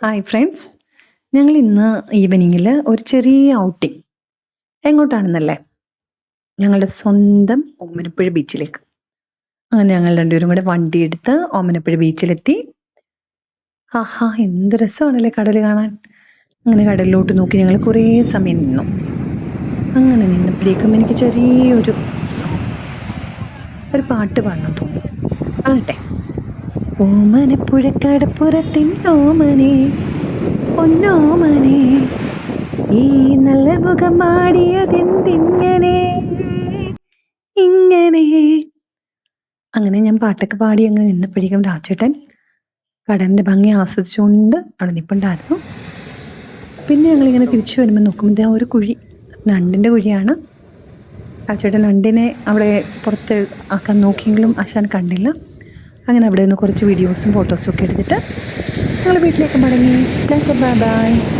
Hi friends ഞങ്ങൾ ഇന്ന് ഈവനിങ്ങിൽ ഒരു ചെറിയ ഔട്ടിങ് എങ്ങോട്ടാണെന്നല്ലേ? ഞങ്ങളുടെ സ്വന്തം ഓമനപ്പുഴ ബീച്ചിലേക്ക് അങ്ങനെ ഞങ്ങൾ രണ്ടുപേരും കൂടെ വണ്ടി എടുത്ത് ഓമനപ്പുഴ ബീച്ചിലെത്തി ആഹാ എന്ത് രസമാണല്ലേ കടൽ കാണാൻ. അങ്ങനെ കടലിലോട്ട് നോക്കി ഞങ്ങൾ കുറേ സമയം നിന്നു. അങ്ങനെ നിന്നപ്പോഴേക്കും എനിക്ക് ചെറിയൊരു ഒരു പാട്ട് പാടണം തോന്നി. ആകട്ടെ. ഓമനപ്പുഴക്കടപ്പുറത്തിൻ ഓമനെ പൊന്നോമനെ. ഈ നല്ല മുഖം മാടിയതെന്തിങ്ങനെ ഇങ്ങനെ. അങ്ങനെ ഞാൻ പാട്ടൊക്കെ പാടി അങ്ങനെ നിന്നപ്പോഴേക്കും രാജേട്ടൻ കടലിന്റെ ഭംഗി ആസ്വദിച്ചുകൊണ്ട് അവിടെ നിൽപ്പുണ്ടായിരുന്നു പിന്നെ ഞങ്ങളിങ്ങനെ തിരിച്ചു വരുമ്പോൾ നോക്കുമ്പോൾ ആ ഒരു കുഴി നണ്ടിന്റെ കുഴിയാണ്. രാജേട്ടൻ നണ്ടിനെ അവിടെ പുറത്ത് ആക്കാൻ നോക്കിയെങ്കിലും ആശാൻ കണ്ടില്ല. അങ്ങനെ അവിടെ നിന്ന് കുറച്ച് വീഡിയോസും ഫോട്ടോസും ഒക്കെ എടുത്തിട്ട് ഞങ്ങൾ വീട്ടിലേക്ക് മടങ്ങി. Bye bye